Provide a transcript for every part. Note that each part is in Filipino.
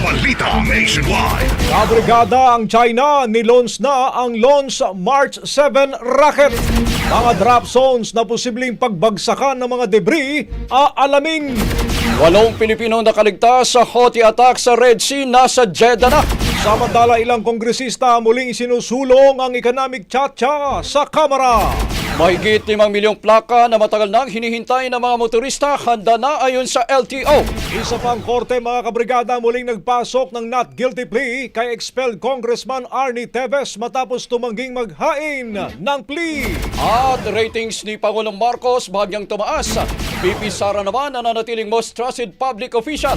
Balita Nationwide. Sa Brigada ang China nilons na ang launch March 7 rocket. Mga drop zones na posibleng pagbagsakan ng mga debris aalamin. Walong Pilipino nakaligtas sa Houthi attack sa Red Sea nasa Jeddah na. Samantala ilang kongresista muling sinusulong ang economic chacha sa Kamara. Mahigit 5 milyong plaka na matagal nang hinihintay ng mga motorista handa na ayon sa LTO. Isa pang korte mga kabrigada muling nagpasok ng not guilty plea kay expelled Congressman Arnie Teves matapos tumangging maghain ng plea. At ratings ni Pangulong Marcos bahagyang tumaas. BP Sara naman ang nanatiling most trusted public official.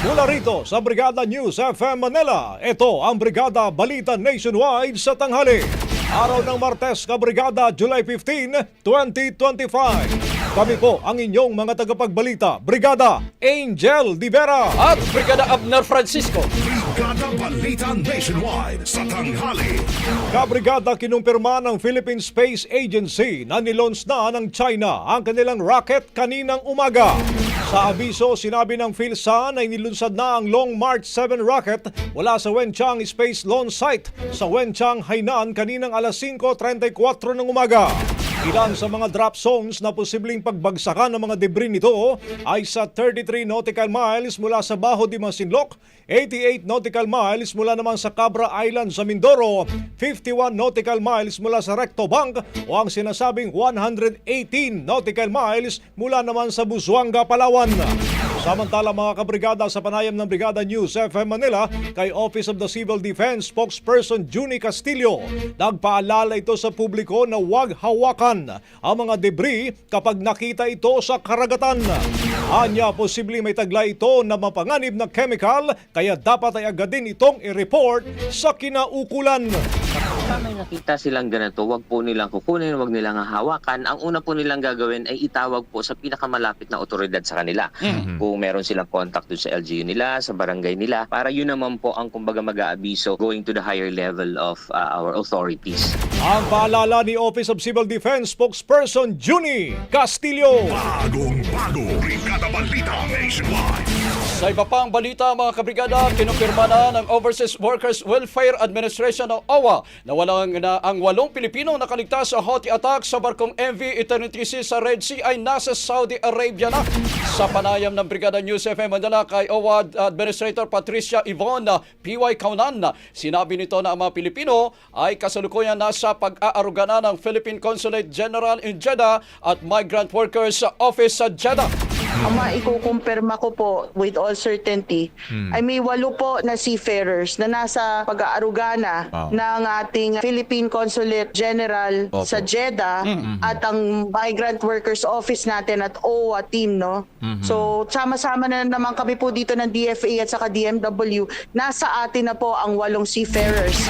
Mula rito sa Brigada News FM Manila, ito ang Brigada Balita Nationwide sa tanghali. Araw ng Martes, Kabrigada, July 15, 2025. Kami po ang inyong mga tagapagbalita, Brigada Angel Divera. At Brigada Abner Francisco. Brigada Balita Nationwide. Sa tanghali. Kabrigada kinumpirma ng Philippine Space Agency na nilons na ng China ang kanilang rocket kaninang umaga. Sa abiso, sinabi ng PhilSan ay nilunsad na ang Long March 7 rocket mula sa Wenchang Space Launch Site sa Wenchang, Hainan kaninang alas 5.34 ng umaga. Ilan sa mga drop zones na posibleng pagbagsakan ng mga debris nito ay sa 33 nautical miles mula sa Baho de Masinloc, 88 nautical miles mula naman sa Cabra Island sa Mindoro, 51 nautical miles mula sa Recto Bank o ang sinasabing 118 nautical miles mula naman sa Busuanga, Palawan. Samantala mga kabrigada sa panayam ng Brigada News FM Manila kay Office of the Civil Defense spokesperson Juni Castillo, nagpaalala ito sa publiko na huwag hawakan ang mga debris kapag nakita ito sa karagatan. Anya, posibleng may taglay ito na mapanganib na chemical kaya dapat ay agad din itong i-report sa kinaukulan. Pagka may nakita silang ganito, wag po nilang kukunin, wag nilang hahawakan. Ang una po nilang gagawin ay itawag po sa pinakamalapit na otoridad sa kanila. Kung meron silang contact doon sa LGU nila, sa barangay nila, para yun naman po ang kumbaga mag-aabiso going to the higher level of uh, our authorities. Ang paalala ni Office of Civil Defense spokesperson Juni Castillo. Bagong bago, Brigada Balita Nationwide. Sa iba pang balita mga kabrigada, kinumpirma na ng Overseas Workers Welfare Administration ng OWA na walang na ang walong Pilipinong nakaligtas sa Houthi attack sa barkong MV Eternity Sea sa Red Sea ay nasa Saudi Arabia na. Sa panayam ng Brigada News FM Manila kay OWA Administrator Patricia Yvonne PY Kaunan, sinabi nito na ang mga Pilipino ay kasalukuyan nasa pag-aaruga na ng Philippine Consulate General in Jeddah at Migrant Workers Office sa Jeddah. Ang maikukumpirma ko po with all certainty ay may walo po na seafarers na nasa pag-aaruga na ng ating Philippine Consulate General sa Jeddah at ang Migrant Workers Office natin at OWA team no. So sama-sama na naman kami po dito ng DFA at saka DMW. Nasa atin na po ang walong seafarers.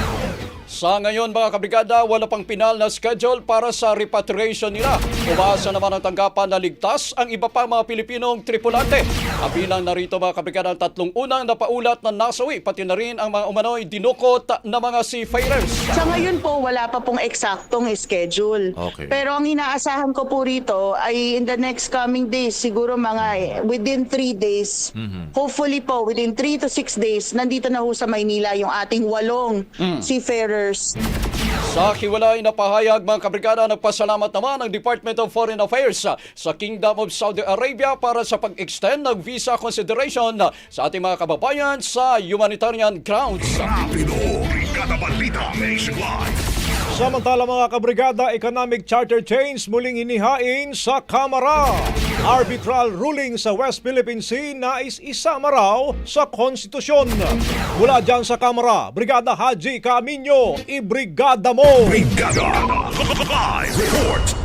Sa ngayon mga kabrigada, wala pang pinal na schedule para sa repatriation nila. Umaasa naman ang tanggapan na ligtas ang iba pa mga Pilipinong tripulante. Kabilang narito mga kabrigada ang tatlong unang napaulat na nasawi, pati na rin ang mga umano'y dinukot na mga seafarers. Sa ngayon po, wala pa pong eksaktong schedule. Pero ang inaasahan ko po rito ay in the next coming days, siguro mga eh, within three days, hopefully po, within three to six days, nandito na ho sa Maynila yung ating walong seafarers. Sa hiwalay na pahayag mga kabrigada, nagpasalamat naman ang Department of Foreign Affairs sa Kingdom of Saudi Arabia para sa pag-extend ng visa consideration sa ating mga kababayan sa humanitarian grounds. Rapido, Brigada Balita Nationwide. Samantala mga kabrigada, economic charter change muling inihain sa Kamara. Arbitral ruling sa West Philippine Sea nais isama raw sa konstitusyon. Mula dyan sa Kamara, Brigada Haji Camino, ibrigada mo! Brigada Live Report.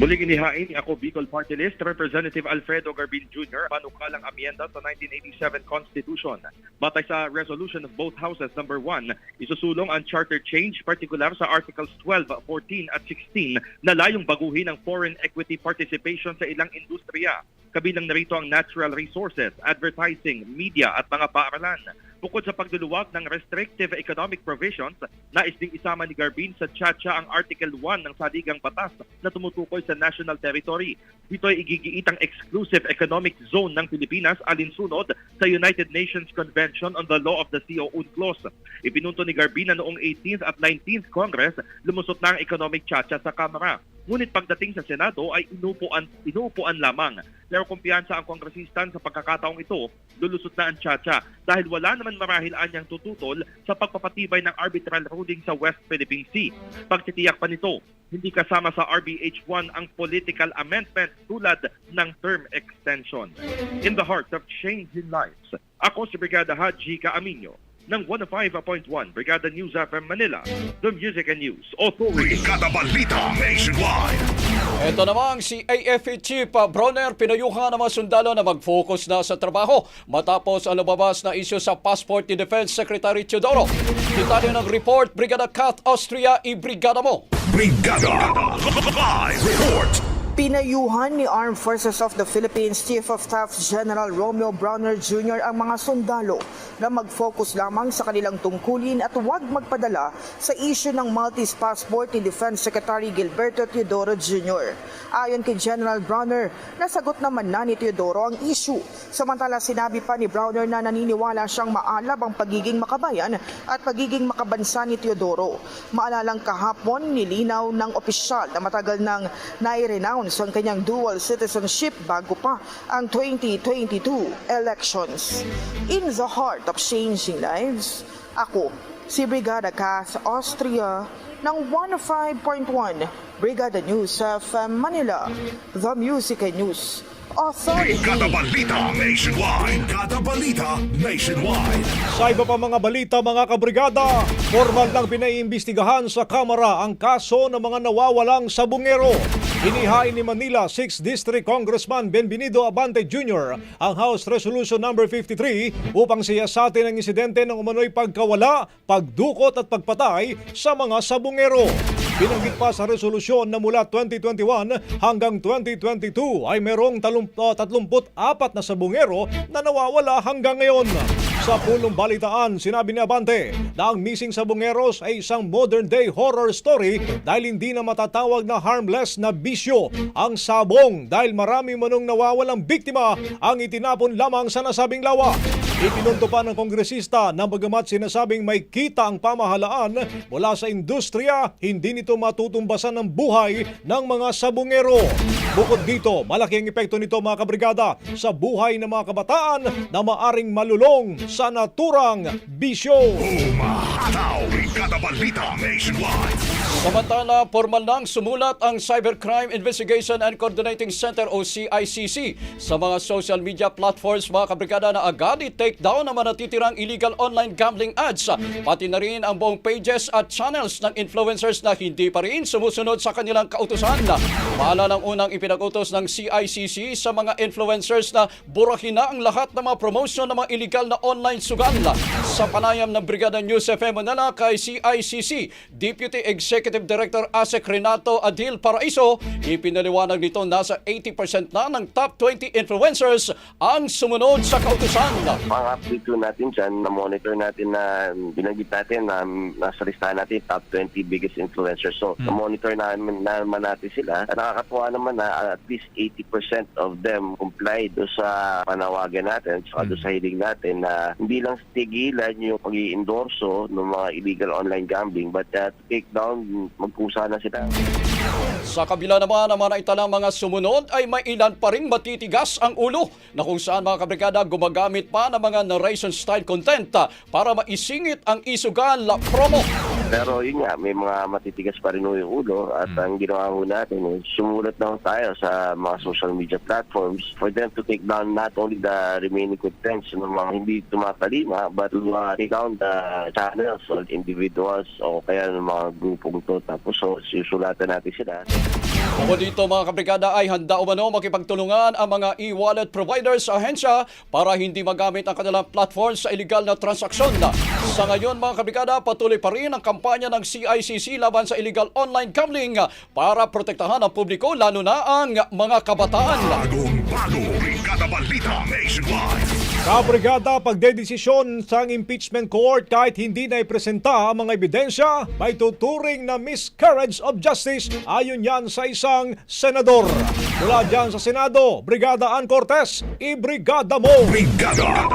Muling inihain ni ako Bicol Party List Representative Alfredo Garbin Jr. panukalang amyenda sa 1987 Constitution. Batay sa resolution of both houses number 1, isusulong ang charter change particular sa Articles 12, 14 at 16 na layong baguhin ang foreign equity participation sa ilang industriya. Kabilang narito ang natural resources, advertising, media at mga paaralan. Bukod sa pagduluwag ng restrictive economic provisions, nais ding isama ni Garbin sa Chacha ang Article 1 ng Saligang Batas na tumutukoy sa national territory. Dito ay igigiit ang exclusive economic zone ng Pilipinas alinsunod sa United Nations Convention on the Law of the Sea o UNCLOS. Ipinunto ni Garbin na noong 18th at 19th Congress, lumusot na ang economic chacha sa Kamara. Ngunit pagdating sa Senado ay inupuan, inuupuan lamang. Pero kumpiyansa ang kongresistan sa pagkakataong ito, lulusot na ang Chacha dahil wala naman marahil anyang tututol sa pagpapatibay ng arbitral ruling sa West Philippine Sea. Pagtitiyak pa nito, hindi kasama sa RBH1 ang political amendment tulad ng term extension. In the heart of changing lives, ako si Brigada Haji Kaaminyo ng 105.1 Brigada News FM Manila, the Music and News Authority. Brigada Balita Nationwide. Ito namang si AFP Chief uh, Bronner pinayuhan ng mga sundalo na mag-focus na sa trabaho matapos ang lumabas na isyu sa passport ni Defense Secretary Teodoro. Kita niyo ng report, Brigada Cat Austria, i-brigada mo. Brigada Live Report. Pinayuhan ni Armed Forces of the Philippines Chief of Staff General Romeo Browner Jr. ang mga sundalo na mag-focus lamang sa kanilang tungkulin at huwag magpadala sa issue ng Maltese passport ni Defense Secretary Gilberto Teodoro Jr. Ayon kay General Browner, nasagot naman na ni Teodoro ang issue. Samantala sinabi pa ni Browner na naniniwala siyang maalab ang pagiging makabayan at pagiging makabansa ni Teodoro. Maalalang kahapon nilinaw ng opisyal na matagal nang nai-renounce ang kanyang dual citizenship bago pa ang 2022 elections. In the heart of changing lives, ako, si Brigada Cass Austria ng 105.1 Brigada News of Manila, The Music and News Authority. Brigada Balita Nationwide. Brigada Balita Nationwide. Sa iba pa mga balita mga kabrigada, formal lang pinaiimbestigahan sa Kamara ang kaso ng mga nawawalang sabungero. Inihain ni Manila 6th District Congressman Benvenido Abante Jr. ang House Resolution number 53 upang siyasatin ang insidente ng umano'y pagkawala, pagdukot at pagpatay sa mga sabungero. Binanggit pa sa resolusyon na mula 2021 hanggang 2022 ay merong talum- uh, 34 na sabungero na nawawala hanggang ngayon. Sa pulong balitaan, sinabi ni Abante na ang missing sabungeros ay isang modern-day horror story dahil hindi na matatawag na harmless na bisyo ang sabong dahil marami manong nawawalang biktima ang itinapon lamang sa nasabing lawa. Ipinunto pa ng kongresista na bagamat sinasabing may kita ang pamahalaan mula sa industriya, hindi nito matutumbasan ang buhay ng mga sabungero. Bukod dito, malaki ang epekto nito mga kabrigada sa buhay ng mga kabataan na maaring malulong sa naturang bisyo. Umahataw. Brigada Balita Nationwide. Samantala, formal nang sumulat ang Cybercrime Investigation and Coordinating Center o CICC sa mga social media platforms mga kabrigada na agad i-take down ang mga natitirang illegal online gambling ads. Pati na rin ang buong pages at channels ng influencers na hindi pa rin sumusunod sa kanilang kautusan. Paalala ng unang ipinag-utos ng CICC sa mga influencers na burahin na ang lahat ng mga promotion ng mga illegal na online sugal. Sa panayam ng Brigada News FM Manila kay CICC, Deputy Executive Director ASEC Renato Adil Paraiso, ipinaliwanag nito nasa 80% na ng top 20 influencers ang sumunod sa kautusan. Ang update po natin dyan, na-monitor natin na binanggit natin na nasa listahan natin top 20 biggest influencers. So, na-monitor namin naman natin sila. At nakakatuwa naman na at least 80% of them complied do sa panawagan natin, saka do sa hiling natin na hindi lang tigilan yung pag endorso ng mga illegal online gambling but uh, to take down, magkusa na sila. Sa kabila naman ng mga naitalang mga sumunod ay may ilan pa rin matitigas ang ulo na kung saan mga kabrigada gumagamit pa ng mga narration style content ah, para maisingit ang isugal na promo. Pero yun nga, may mga matitigas pa rin yung ulo at ang ginawa ho natin is sumulat na tayo sa mga social media platforms for them to take down not only the remaining contents ng mga hindi tumatalima but to uh, take down the channels or individuals o kaya ng mga grupong to tapos so, susulatan natin sila. Bukod dito mga kabrigada ay handa umano makipagtulungan ang mga e-wallet providers sa ahensya para hindi magamit ang kanilang platform sa illegal na transaksyon. Sa ngayon mga kabrigada patuloy pa rin ang kampanya ng CICC laban sa illegal online gambling para protektahan ang publiko lalo na ang mga kabataan. Bagong bago. Brigada Balita Nationwide. Kabrigada, pagdedesisyon sa impeachment court kahit hindi na ipresenta ang mga ebidensya, may tuturing na miscarriage of justice ayon yan sa isang senador. Mula dyan sa Senado, Brigada Ann Cortez, i-brigada mo! Brigada.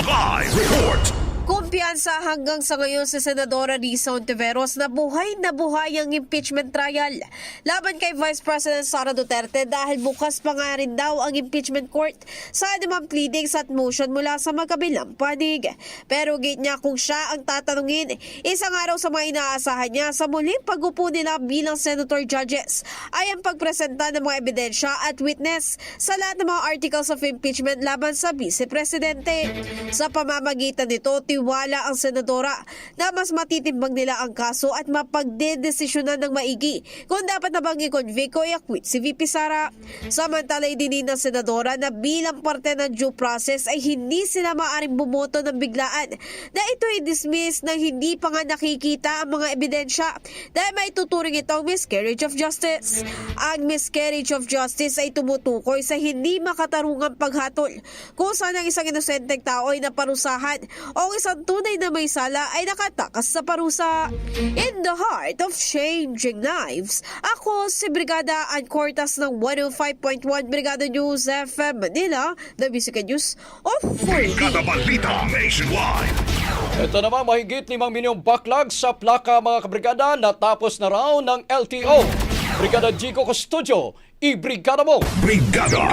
Live report. Kumpiyansa hanggang sa ngayon si Senadora Risa Ontiveros na buhay na buhay ang impeachment trial laban kay Vice President Sara Duterte dahil bukas pa nga rin daw ang impeachment court sa anumang pleadings at motion mula sa magkabilang panig. Pero gate niya kung siya ang tatanungin, isang araw sa mga inaasahan niya sa muling pag-upo nila bilang senator judges ay ang pagpresenta ng mga ebidensya at witness sa lahat ng mga articles of impeachment laban sa Vice Presidente. Sa pamamagitan nito, tiwala ang senadora na mas matitimbang nila ang kaso at mapagdedesisyonan ng maigi kung dapat na bang i-convict o i-acquit si VP Sara. Samantala, idinin ng senadora na bilang parte ng due process ay hindi sila maaring bumoto ng biglaan na ito ay dismiss nang hindi pa nga nakikita ang mga ebidensya dahil may tuturing itong miscarriage of justice. Ang miscarriage of justice ay tumutukoy sa hindi makatarungang paghatol kung saan ang isang inosenteng tao ay naparusahan o ang isang tunay na may sala ay nakatakas sa parusa. In the heart of changing lives, ako si Brigada Ann Cortas ng 105.1 Brigada News FM Manila, the Music News of 40. Brigada Balita Nationwide. Ito naman mahigit 5 milyong backlog sa plaka mga kabrigada natapos na raw ng LTO. Brigada Jico Custodio, i-brigada mo! Brigada.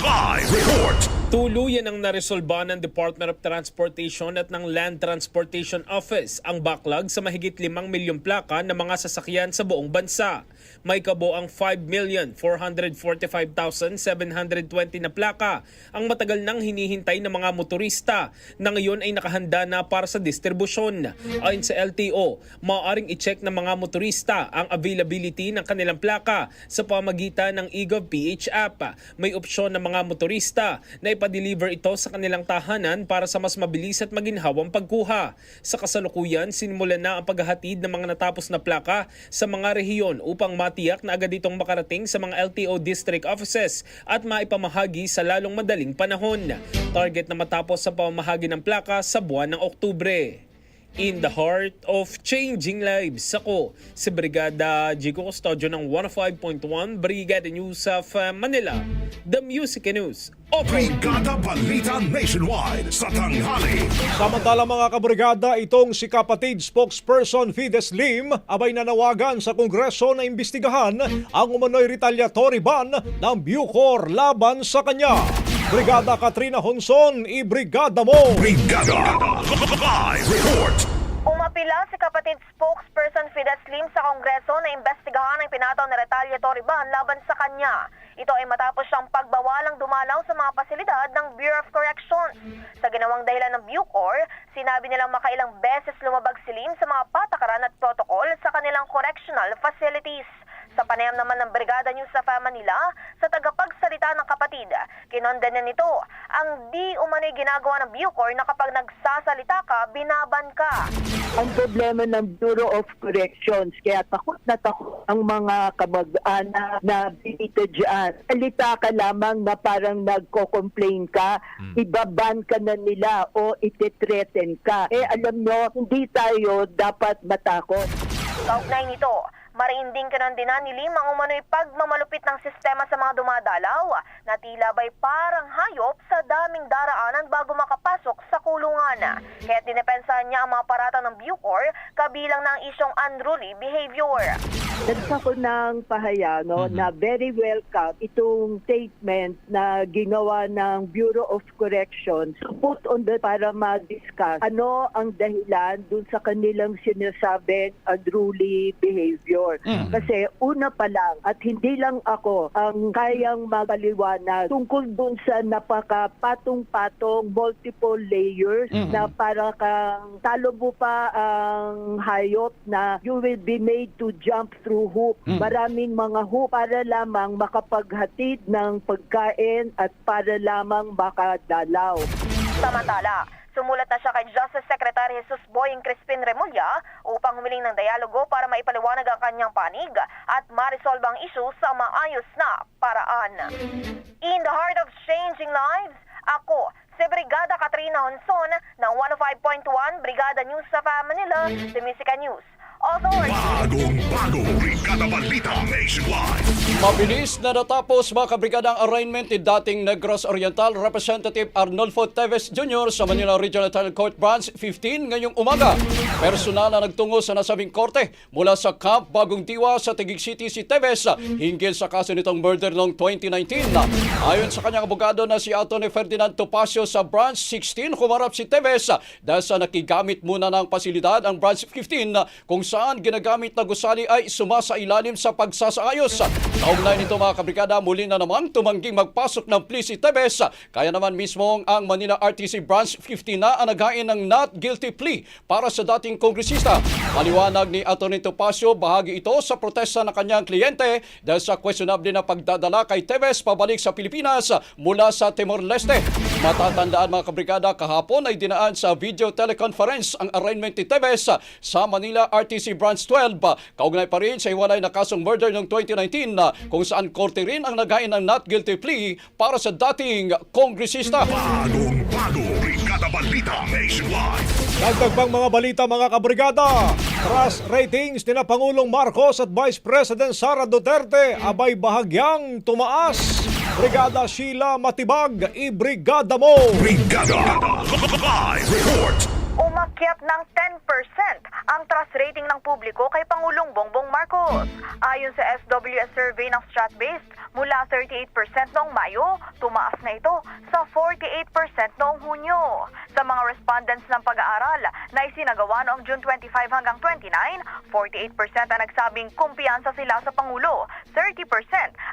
Live report. Tuluyan ang naresolba ng Department of Transportation at ng Land Transportation Office ang backlog sa mahigit 5 milyong plaka ng mga sasakyan sa buong bansa. may kabo ang 5,445,720 na plaka ang matagal nang hinihintay ng mga motorista na ngayon ay nakahanda na para sa distribusyon. Ayon sa LTO, maaaring i-check ng mga motorista ang availability ng kanilang plaka sa pamagitan ng eGov PH app. May opsyon ng mga motorista na ipa-deliver ito sa kanilang tahanan para sa mas mabilis at maginhawang pagkuha. Sa kasalukuyan, sinimulan na ang paghahatid ng mga natapos na plaka sa mga rehiyon upang matiyak na agad itong makarating sa mga LTO district offices at maipamahagi sa lalong madaling panahon. Target na matapos sa pamamahagi ng plaka sa buwan ng Oktubre. In the heart of changing lives, ako si Brigada Jigo Custodio ng 105.1 Brigada News of uh, Manila, The Music News. Open! Brigada Balita Nationwide sa tanghali. Samantala mga kabrigada, itong si kapatid spokesperson Fides Lim abay nanawagan sa Kongreso na imbestigahan ang umano'y retaliatory ban ng Bucor laban sa kanya. Brigada Katrina Honson, i-brigada mo! Brigada Live Report. Umapila si kapatid spokesperson Fides Lim sa Kongreso na imbestigahan ang pinataw na retaliatory ban laban sa kanya. Ito ay matapos siyang pagbawalang dumalaw sa mga pasilidad ng Bureau of Corrections. Sa ginawang dahilan ng Bucor, sinabi nilang makailang beses lumabag si Lim sa mga patakaran at protocol sa kanilang correctional facilities. Sa panayam naman ng Brigada News sa Manila, sa tagapagsalita ng kapatid, kinondena nito ang di umano'y ginagawa ng Bucor na kapag nagsasalita ka, binaban ka. ang problema ng Bureau of Corrections. Kaya takot na takot ang mga kamag-anak na dito dyan. Alita ka lamang na parang nagko-complain ka, ibaban ka na nila o ititreten ka. Eh alam nyo, hindi tayo dapat matakot. Kaugnay nito, mariinding kinondena ni Lim ang umano'y pagmamalupit ng sistema sa mga dumadalaw na tila ba'y parang hayop sa daming daraanan bago makapasok sa kulungan. Kaya dinepensahan niya ang mga parata ng Bucor kabilang ng isyong unruly behavior. Nagkako ng pahayag no, na very welcome itong statement na ginawa ng Bureau of Corrections to put on the para ma-discuss ano ang dahilan dun sa kanilang sinasabing unruly behavior. Kasi una pa lang at hindi lang ako ang kayang magaliwanag tungkol dun sa napaka-patong-patong multiple layers na para kang talo mo pa ang hayop na you will be made to jump through hoop. Maraming mga hoop para lamang makapaghatid ng pagkain at para lamang makadalaw. Samantala, sumulat na siya kay Justice Secretary Jesus Boying Crispin Remulla upang humiling ng dialogo para maipaliwanag ang kanyang panig at marisolve ang issue sa maayos na paraan. In the heart of changing lives, ako, si Brigada Katrina Honson ng 105.1 Brigada News sa Manila, the Musica News. Authority. Bagong bago. Brigada Balita Nationwide. Mabilis na natapos mga kabrigada ang arraignment ni dating Negros Oriental Representative Arnolfo Teves Jr. sa Manila Regional Trial Court Branch 15 ngayong umaga. Personal na nagtungo sa nasabing korte mula sa Camp Bagong Diwa sa Taguig City si Teves hinggil sa kaso nitong murder noong 2019. Ayon sa kanyang abogado na si Atty. Ferdinand Topacio sa Branch 16, humarap si Teves dahil sa nakigamit muna ng pasilidad ang Branch 15 kung saan ginagamit na gusali ay sumasa ilalim sa pagsasaayos. Kaugnay nito mga kabrigada, muli na namang tumangging magpasok ng plea si Tebes. Kaya naman mismo ang Manila RTC Branch 15 na ang naghain ng not guilty plea para sa dating kongresista. Maliwanag ni Atty. Topacio, bahagi ito sa protesta ng kanyang kliyente dahil sa questionable na pagdadala kay Tebes pabalik sa Pilipinas mula sa Timor-Leste. Matatandaan mga kabrigada, kahapon ay dinaan sa video teleconference ang arraignment ni Tebes sa Manila RTC Branch 12. Kaugnay pa rin sa hiwalay na kasong murder noong 2019 na kung saan korte rin ang naghain ng not guilty plea para sa dating kongresista. Bagong bago. Brigada Balita Nationwide. Dagdag pang mga balita mga kabrigada. Trust ratings ni na Pangulong Marcos at Vice President Sara Duterte abay bahagyang tumaas. Brigada Sheila Matibag, i-brigada mo! Brigada Live Report. Umakyat ng 10% ang trust rating ng publiko kay Pangulong Bongbong Marcos. Ayon sa SWS survey ng Stratbase, Mula 38% noong Mayo, tumaas na ito sa 48% noong Hunyo. Sa mga respondents ng pag-aaral na isinagawa noong June 25 hanggang 29, 48% ang nagsabing kumpiyansa sila sa Pangulo, 30%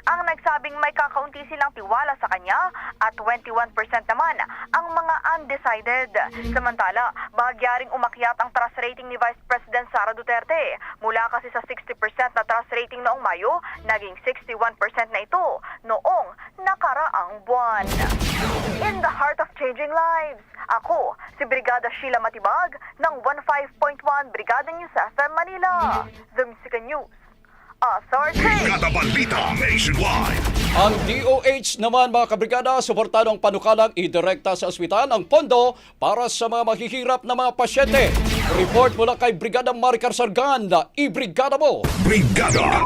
ang nagsabing may kakaunti silang tiwala sa kanya at 21% naman ang mga undecided. Samantala, bahagyaring umakyat ang trust rating ni Vice President Sara Duterte. Mula kasi sa 60% na trust rating noong Mayo, naging 61% na ito noong nakaraang buwan. In the heart of changing lives, ako si Brigada Sheila Matibag ng 15.1 Brigada News FM Manila. The Music News Authority. Brigada Balita Nationwide. Ang DOH naman mga kabrigada, suportado ang panukalang idirekta sa ospital ang pondo para sa mga mahihirap na mga pasyente. Report mula kay Brigada Maricar Sargan, i-brigada mo! Brigada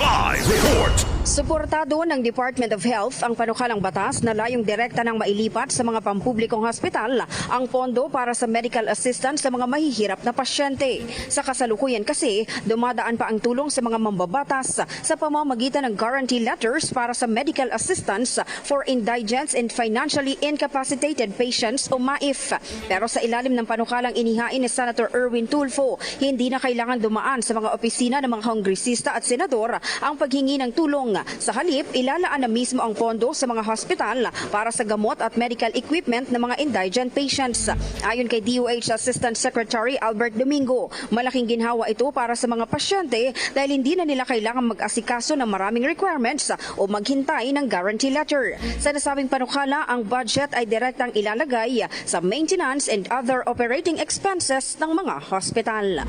Live Report. Suportado ng Department of Health ang panukalang batas na layong direkta ng mailipat sa mga pampublikong hospital ang pondo para sa medical assistance sa mga mahihirap na pasyente. Sa kasalukuyan kasi, dumadaan pa ang tulong sa mga mambabatas sa pamamagitan ng guarantee letters para sa medical assistance for indigents and financially incapacitated patients o MAIF. Pero sa ilalim ng panukalang inihain ni Senator Erwin Tulfo, hindi na kailangan dumaan sa mga opisina ng mga kongresista at senador ang paghingi ng tulong. Sa halip, ilalaan na mismo ang pondo sa mga hospital para sa gamot at medical equipment ng mga indigent patients. Ayon kay DOH Assistant Secretary Albert Domingo, malaking ginhawa ito para sa mga pasyente dahil hindi na nila kailangan mag-asikaso ng maraming requirements o maghintay ng guarantee letter. Sa nasabing panukala, ang budget ay direktang ilalagay sa maintenance and other operating expenses ng mga hospital.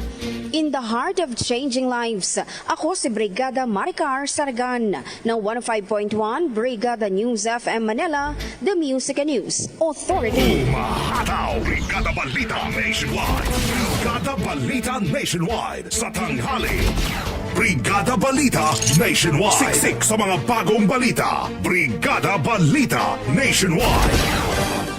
In the heart of changing lives, ako si Brigada Maricar Sargan ng 105.1 Brigada News FM Manila, The Music and News Authority. Umahataw. Brigada Balita Nationwide. Brigada Balita Nationwide. Sa tanghali. Brigada Balita Nationwide. Siksik sa mga bagong balita. Brigada Balita Nationwide.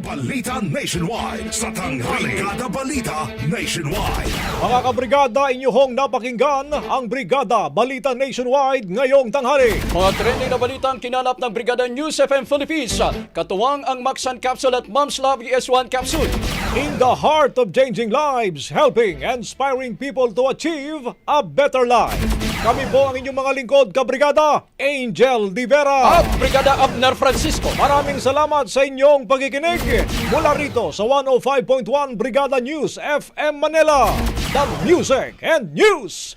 Brigada Balita Nationwide. Sa tanghali. Brigada Balita Nationwide. Mga kabrigada, inyong napakinggan ang Brigada Balita Nationwide ngayong tanghali. Mga trending na balita ang kinalap ng Brigada News FM Philippines. Katuwang ang Maxan Capsule at Mom's Love ES1 Capsule. In the heart of changing lives, helping and inspiring people to achieve a better life. Kami po ang inyong mga lingkod, kabrigada, Angel Di Vera. At Brigada Abner Francisco. Maraming salamat sa inyong pagkikinig mula rito sa 105.1 Brigada News FM Manila, the Music and News